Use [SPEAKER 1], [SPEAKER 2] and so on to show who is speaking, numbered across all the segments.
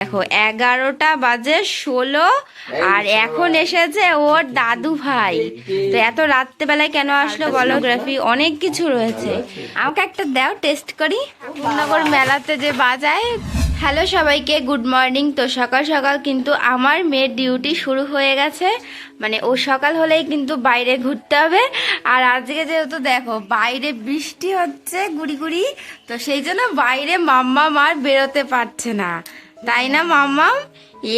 [SPEAKER 1] দেখো এগারোটা বাজে ষোলো আর এখন এসেছে ওর দাদু ভাই। তো এত রাত্রেবেলায় কেন আসলো গলোগ্রাফি অনেক কিছু রয়েছে। আমাকে একটা দাও টেস্ট করি। পূর্ণনগর মেলাতে যে বাজায়। হ্যালো সবাইকে গুড মর্নিং তো সকাল সকাল কিন্তু আমার মেয়ের ডিউটি শুরু হয়ে গেছে। মানে ও সকাল হলেই কিন্তু বাইরে ঘুরতে হবে। আর আজকে যেহেতু দেখো বাইরে বৃষ্টি হচ্ছে গুড়ি গুড়ি। তো সেই জন্য বাইরে মাম্মা মার বেরোতে পারছে না। তাই না মাম্মা?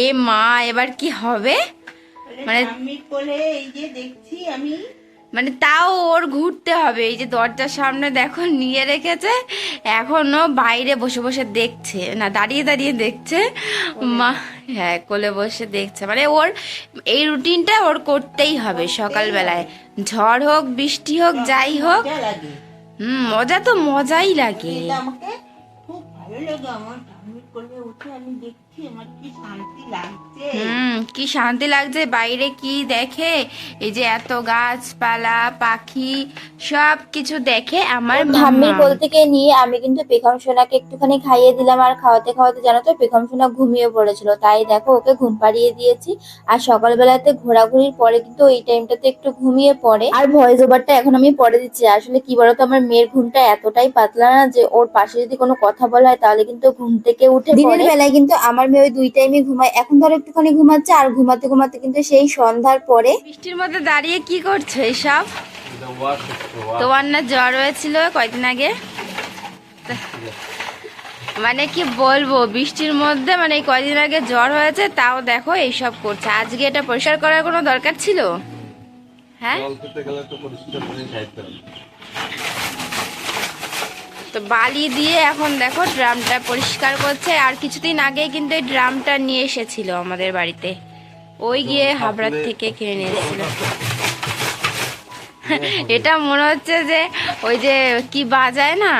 [SPEAKER 1] এ মা এবার কি হবে? মানে
[SPEAKER 2] কোলে এই যে দেখছি আমি।
[SPEAKER 1] মানে তাও ওর ঘুরতে হবে। এই যে দরজার সামনে দেখো নিয়ে রেখেছে এখনও বাইরে বসে বসে দেখছে। না দাঁড়িয়ে দাঁড়িয়ে দেখছে। মা হ্যাঁ কোলে বসে দেখছে। মানে ওর এই রুটিনটা ওর করতেই হবে সকালবেলায়। ঝড় হোক বৃষ্টি হোক যাই হোক। হুম মজা তো মজাই লাগে।
[SPEAKER 2] আমাকে খুব ভালো লাগে আমার। আমি কোলে উঠে আমি দেখছি। কি শান্তি লাগছে?
[SPEAKER 1] হুম কি শান্তি লাগছে? বাইরে কি দেখে? এই যে এত গাছপালা পাখি সব কিছু দেখে আমার
[SPEAKER 3] ঠাম্মির
[SPEAKER 1] মাম্মা।
[SPEAKER 3] কোল থেকে নিয়ে আমি কিন্তু পেখম সোনাকে একটুখানি খাইয়ে দিলাম আর খাওয়াতে খাওয়াতে জানো তো পেখম সোনা ঘুমিয়ে পড়েছিল। তাই দেখো ওকে ঘুম পাড়িয়ে দিয়েছি আর সকালবেলাতে ঘোরাঘুরির পরে কিন্তু এই টাইমটাতে একটু ঘুমিয়ে পড়ে। আর ভয়েস ওভারটা এখন আমি পরে দিচ্ছি। আসলে কি বলতো আমার মেয়ের ঘুমটা এতটাই পাতলা না যে ওর পাশে যদি কোনো কথা বলা হয় তাহলে কিন্তু ঘুম থেকে উঠে দিনের বেলায় কিন্তু আমার মেয়ে ওই দুই টাইমে ঘুমায় এখন ধরো একটুখানি ঘুমাচ্ছে আর ঘুমাতে ঘুমাতে কিন্তু সেই সন্ধ্যার পরে
[SPEAKER 1] বৃষ্টির মধ্যে দাঁড়িয়ে কি করছ এইসব তোমার না জ্বর হয়েছিল কয়দিন আগে? মানে কি বলব বৃষ্টির মধ্যে মানে এই কয়দিন আগে জ্বর হয়েছে তাও দেখো এইসব করছে। আজকে এটা পরিষ্কার করার কোনো দরকার ছিল? হ্যাঁ?
[SPEAKER 4] তো
[SPEAKER 1] বালি দিয়ে এখন দেখো ড্রামটা পরিষ্কার করছে। আর কিছুদিন আগে কিন্তু এই ড্রামটা নিয়ে এসেছিল আমাদের বাড়িতে। ওই গিয়ে হাবড়ার থেকে কিনে নিয়ে এসেছিল। এটা মনে হচ্ছে যে ওই যে কি বাজায় না?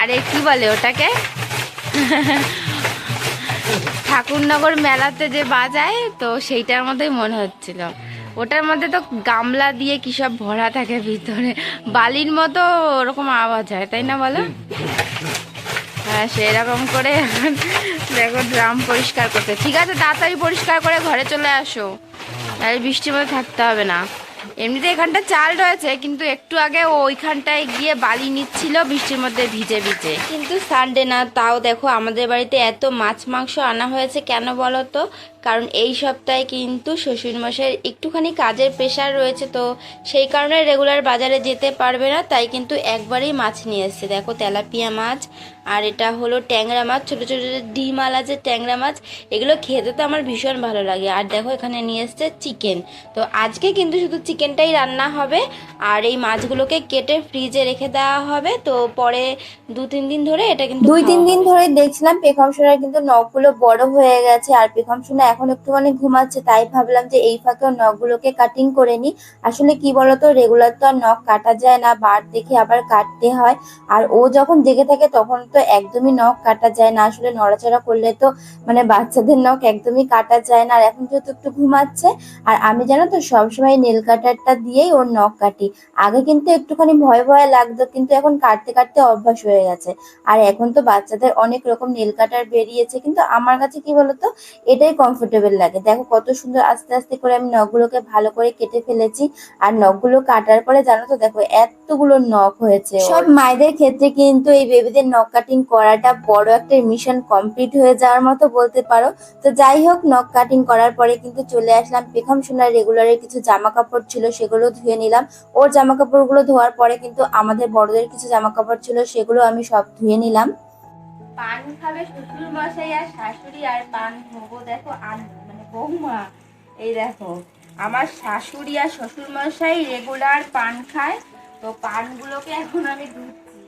[SPEAKER 1] আরে কি বলে ওটাকে? ঠাকুরনগর মেলাতে যে বাজায় তো সেইটার মতোই মনে হচ্ছিল। ওটার মধ্যে তো গামলা দিয়ে কি সব ভরা থাকে ভিতরে? বালির মতো ওরকম আওয়াজ হয়, তাই না বলো? হ্যাঁ সেরকম করে দেখো ড্রাম পরিষ্কার করতে। ঠিক আছে, তাড়াতাড়ি পরিষ্কার করে ঘরে চলে আসো। আর বৃষ্টির মধ্যে থাকতে হবে না। এমনিতে এখানটা চাল রয়েছে, কিন্তু একটু আগে ওইখানটায় গিয়ে বালি নিচ্ছিল, বৃষ্টির মধ্যে ভিজে ভিজে। কিন্তু সানডে না, তাও দেখো আমাদের বাড়িতে এত মাছ মাংস আনা হয়েছে, কেন বলো তো? কারণ এই সপ্তাহে কিন্তু শ্বশুরমশাইয়ের একটুখানি কাজের প্রেশার রয়েছে তো সেই কারণে রেগুলার বাজারে যেতে পারবে না তাই কিন্তু একবারেই মাছ নিয়ে এসছে। দেখো তেলাপিয়া মাছ আর এটা হলো ট্যাংরা মাছ ছোটো ছোটো যে ডিমাল আছে ট্যাংরা মাছ এগুলো খেতে তো আমার ভীষণ ভালো লাগে। আর দেখো এখানে নিয়ে এসছে চিকেন তো আজকে কিন্তু শুধু চিকেনটাই রান্না হবে আর এই মাছগুলোকে কেটে ফ্রিজে রেখে দেওয়া হবে তো পরে দু তিন দিন ধরে এটা কিন্তু
[SPEAKER 3] দুই তিন দিন ধরে দেখছিলাম পেখম সোনার কিন্তু নখগুলো বড় হয়ে গেছে আর পেখম সোনা এখন একটুখানি ঘুমাচ্ছে, তাই ভাবলাম যে এই ফাঁকেও নখগুলোকে কাটিং করে নি আসলে কি বলতো রেগুলার তো আর নখ কাটা যায় না বার দেখে আবার কাটতে হয়। আর ও যখন জেগে থাকে তখন তো একদমই নখ কাটা যায় না, আসলে নড়াচড়া করলে তো মানে বাচ্চাদের নখ একদমই কাটা যায় না। আর এখন যেহেতু একটু ঘুমাচ্ছে, আর আমি জানো তো সবসময় নেল কাটারটা দিয়েই ওর নখ কাটি। আগে কিন্তু একটুখানি ভয় ভয় লাগতো, কিন্তু এখন কাটতে কাটতে অভ্যাস হয়ে গেছে। আর এখন তো বাচ্চাদের অনেক রকম নেল কাটার বেরিয়েছে, কিন্তু আমার কাছে কি বলতো, এটাই কমফোর্টেবল লাগে। দেখো কত সুন্দর আস্তে আস্তে করে আমি নখগুলোকে ভালো করে কেটে ফেলেছি। আর নখগুলো কাটার পরে জানো তো দেখো এতগুলো নখ হয়েছে সব মায়েদের ক্ষেত্রে কিন্তু এই বেবিদের নখ কাটিং করাটা বড় একটা মিশন কমপ্লিট হয়ে যাওয়ার মতো বলতে পারো। তো যাই হোক নখ কাটিং করার পরে কিন্তু চলে আসলাম। পেখম সোনার রেগুলারের কিছু জামা কাপড় ছিল সেগুলো ধুয়ে নিলাম। ওর জামা কাপড়গুলো ধোয়ার পরে কিন্তু আমাদের বড়দের কিছু জামা কাপড় ছিল সেগুলো আমি সব ধুয়ে নিলাম।
[SPEAKER 1] পান খাবে শ্বশুর মশাই আর শাশুড়ি আর পান ভোগো দেখো আর মানে বৌমা, এই দেখো, আমার শাশুড়ি আর শ্বশুর মশাই রেগুলার পান খায়, তো পানগুলোকে এখন আমি ধুচ্ছি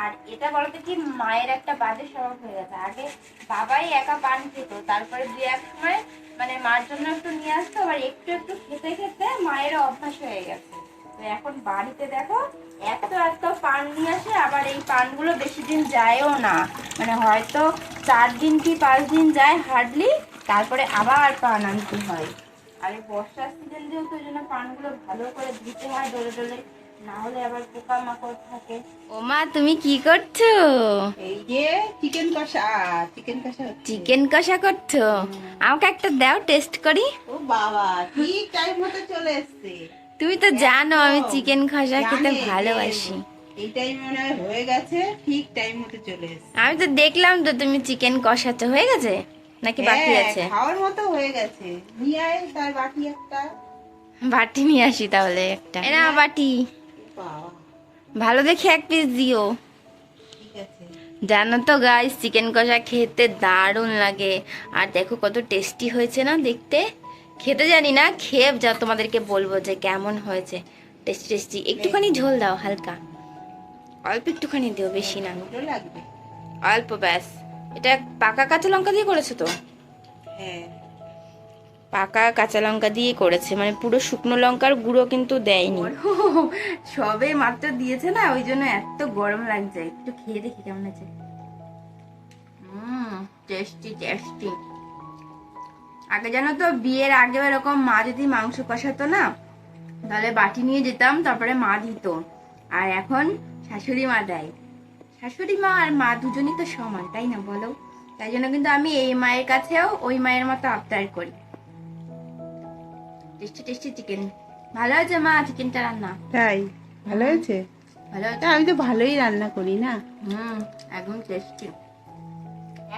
[SPEAKER 1] আর এটা বলতে কি, মায়ের একটা বাজে স্বভাব হয়ে গেছে। আগে বাবাই একা পান খেত, তারপরে দু এক সময় মানে মার জন্য একটু নিয়ে আসতো, আবার একটু একটু খেতে খেতে মায়ের অভ্যাস হয়ে গেছে। তো এখন বাড়িতে দেখো এত এত পান নিয়ে আসে আবার এই পানগুলো বেশি দিন যায়ও না। মানে হয়তো চার দিন কি পাঁচ দিন যায় হার্ডলি তারপরে আবার পান আনতে হয়। আর এই বর্ষার সিজন যেহেতু ওই জন্য পানগুলো ভালো করে ধুতে হয় ডলে ডলে
[SPEAKER 3] না হলে আবার পোকামাকড় থাকে।
[SPEAKER 1] ও মা তুমি কি করছ?
[SPEAKER 2] এই যে চিকেন কষা চিকেন কষা
[SPEAKER 1] চিকেন কষা করছ? আমাকে একটা দাও টেস্ট করি।
[SPEAKER 2] ও বাবা ঠিক টাইম মতো চলে এসছে।
[SPEAKER 1] তুমি তো জানো আমি চিকেন কষা খেতে ভালোবাসি।
[SPEAKER 2] এই মনে হয় হয়ে গেছে ঠিক টাইম মতো চলে এসছে।
[SPEAKER 1] আমি তো দেখলাম তো তুমি চিকেন কষাচ্ছ হয়ে গেছে? নাকি বাকি
[SPEAKER 2] হ্যাঁ,
[SPEAKER 1] আছে?
[SPEAKER 2] খাওয়ার মতো হয়ে গেছে। নিয়ে আয় তার বাকি একটা।
[SPEAKER 1] বাটি নিয়ে আসি তাহলে একটা। এ না বাটি। ভালো দেখে এক পিস দিও। জানো তো গাইস চিকেন কষা খেতে দারুণ লাগে। আর দেখো কত টেস্টি হয়েছে না দেখতে? খেতে জানি না খেয়ে যা তোমাদেরকে বলব যে কেমন হয়েছে। Tasty tasty. একটুখানি ঝোল দাও হালকা। অল্প একটুখানি দিও বেশি না।
[SPEAKER 2] লাগবে।
[SPEAKER 1] অল্প ব্যাস। এটা পাকা কাঁচা লঙ্কা দিয়ে করেছ তো?
[SPEAKER 2] হ্যাঁ।
[SPEAKER 1] পাকা কাঁচা লঙ্কা দিয়ে করেছে। মানে পুরো শুকনো লঙ্কার গুঁড়ো কিন্তু দেয়নি। সবে মাত্র দিয়েছে না ওই জন্য এত গরম লাগছে। একটু খেয়ে দেখি কেমন আছে হুম টেস্টি টেস্টি। আগে জানো তো বিয়ের আগে এরকম মা যদি মাংস কষাতো না তাহলে বাটি নিয়ে যেতাম তারপরে মা দিত। আর এখন শাশুড়ি মা দেয়। শাশুড়ি মা আর মা দুজনই তো সমান তাই না বলো? তাই জন্য কিন্তু আমি এই মায়ের কাছেও ওই মায়ের মতো আবদার করি। Tasty tasty chicken. ভালো হয়েছে মা চিকেনটা রান্না?
[SPEAKER 2] তাই ভালো হয়েছে?
[SPEAKER 1] ভালো হয়েছে?
[SPEAKER 2] আমি তো ভালোই রান্না করি না।
[SPEAKER 1] হুম একদম টেস্টি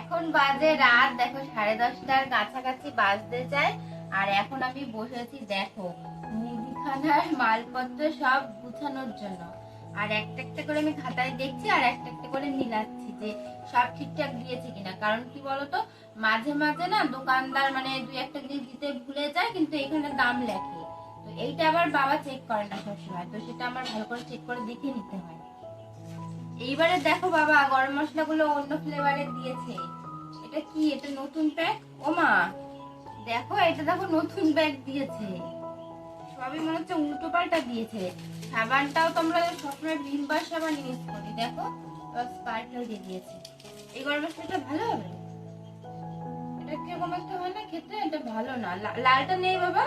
[SPEAKER 1] এখন বাজে রাত, দেখো সাড়ে দশটার কাছাকাছি বাজতে যায় আর এখন আমি বসেছি দেখো, মুদিখানার মালপত্র সব গুছানোর জন্য। আর একটা একটা করে আমি খাতায় দেখছি, আর একটা একটা করে মিলাচ্ছি যে সব ঠিকঠাক দিয়েছে কিনা। কারণ কি বলতো, মাঝে মাঝে না দোকানদার মানে দুই একটা জিনিস দিতে ভুলে যায়, কিন্তু এখানে দাম লেখে। তো এইটা আবার বাবা চেক করে না সবসময়, তো সেটা আমার ভালো করে চেক করে দেখে নিতে হয়। এইবারে দেখো বাবা, গরম মশলাগুলো অন্য ফ্লেভারে দিয়েছে। এটা কি? এটা নতুন প্যাক ও মা, দেখো, এটা দেখো নতুন ব্যাগ দিয়েছে। সবই মনে হচ্ছে উল্টো পাল্টা দিয়েছে। সাবানটাও তোমরা সবসময় ভিম বার সাবান ইউজ করি। দেখো স্পার্কেল দিয়ে দিয়েছে। এই গরম মশলাটা ভালো হবে? এটা কীরকম একটা হয় না খেতে? এটা ভালো না। লালটা নেই বাবা।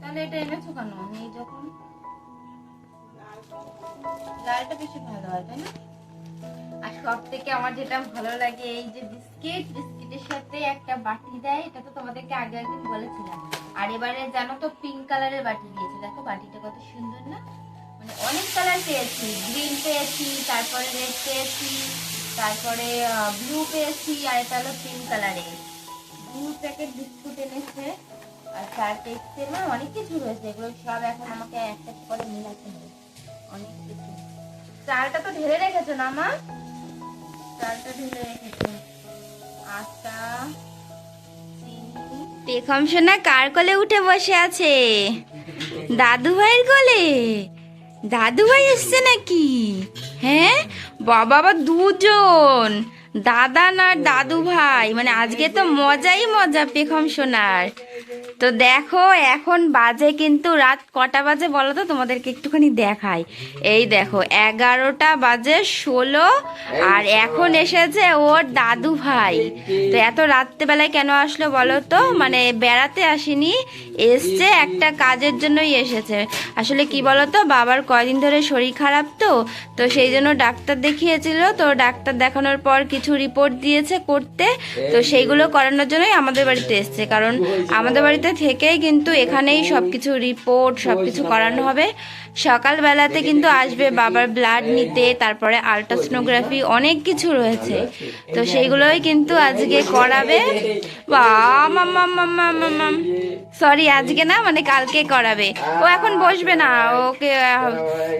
[SPEAKER 1] তাহলে এটা এনেছো কেন? নেই যখন লালটা বেশি ভালো হয় তাই না? আর সব থেকে আমার যেটা ভালো লাগে এই যে বিস্কিট বিস্কিটের সাথে একটা বাটি দেয় এটা তো তোমাদেরকে আগে একদিন বলেছিলাম। আর এবারে জানো তো পিঙ্ক কালারের বাটি দিয়েছে। দেখো বাটিটা কত সুন্দর না? মানে অনেক কালার পেয়েছি। গ্রিন পেয়েছি তারপরে রেড পেয়েছি তারপরে ব্লু পেয়েছি আর এটা হলো পিঙ্ক কালারের দু প্যাকেট বিস্কুট এনেছে আর চার টেক্সটের না অনেক কিছু রয়েছে। এগুলো সব এখন আমাকে একটা একটা করে মিলাতে হবে। চালটা তো ঢেলে রেখেছো না, মা? চালটা ঢেলে রেখেছো। আটা পেখম সোনা, কার কোলে উঠে বসে আছে? দাদু ভাইয়ের কোলে? দাদু ভাই এসছে নাকি? হ্যাঁ? বাবা বা দুজন। দাদা না দাদু ভাই। মানে আজকে তো মজাই মজা, পেখম সোনার। তো দেখো, এখন বাজে কিন্তু রাত কটা বাজে বলো তো? তোমাদেরকে একটুখানি দেখাই। এই দেখো, এগারোটা বাজে ষোলো, আর এখন এসেছে ওর দাদু ভাই। তো এত রাত্রেবেলায় কেন আসলো বলো তো? মানে বেড়াতে আসেনি, এসছে একটা কাজের জন্যই এসেছে। আসলে কি বলো তো? বাবার কয়দিন ধরে শরীর খারাপ তো তো সেই জন্য ডাক্তার দেখিয়েছিল। তো ডাক্তার দেখানোর পর কিছু রিপোর্ট দিয়েছে করতে। তো সেইগুলো করানোর জন্যই আমাদের বাড়িতে এসছে। কারণ আমাদের বাড়িতে থেকেই কিন্তু এখানেই সবকিছু রিপোর্ট সবকিছু করানো হবে। সকালবেলাতে কিন্তু আসবে বাবার ব্লাড নিতে, তারপরে আলট্রাসোনোগ্রাফি অনেক কিছু রয়েছে। তো সেইগুলোই কিন্তু আজকে করাবে। সরি আজকে না মানে কালকে করাবে। ও এখন বসবে না, ওকে,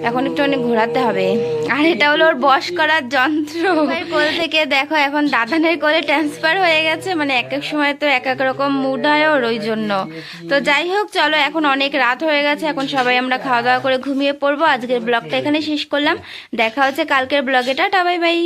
[SPEAKER 1] এখন একটু অনেক ঘোরাতে হবে। আর এটা হলো ওর বস করার যন্ত্র। কোল থেকে দেখো, এখন দাদানের কোলে ট্রান্সফার হয়ে গেছে মানে এক এক সময় তো এক এক রকম মুড হয় ওর, ওই জন্য। তো যাই হোক, চলো, এখন অনেক রাত হয়ে গেছে। এখন সবাই আমরা খাওয়া দাওয়া করে ঘুমিয়ে পড়ব। আজকের ব্লগটা এখানে শেষ করলাম। দেখা হচ্ছে কালকের ব্লগেটা টাবাই বাই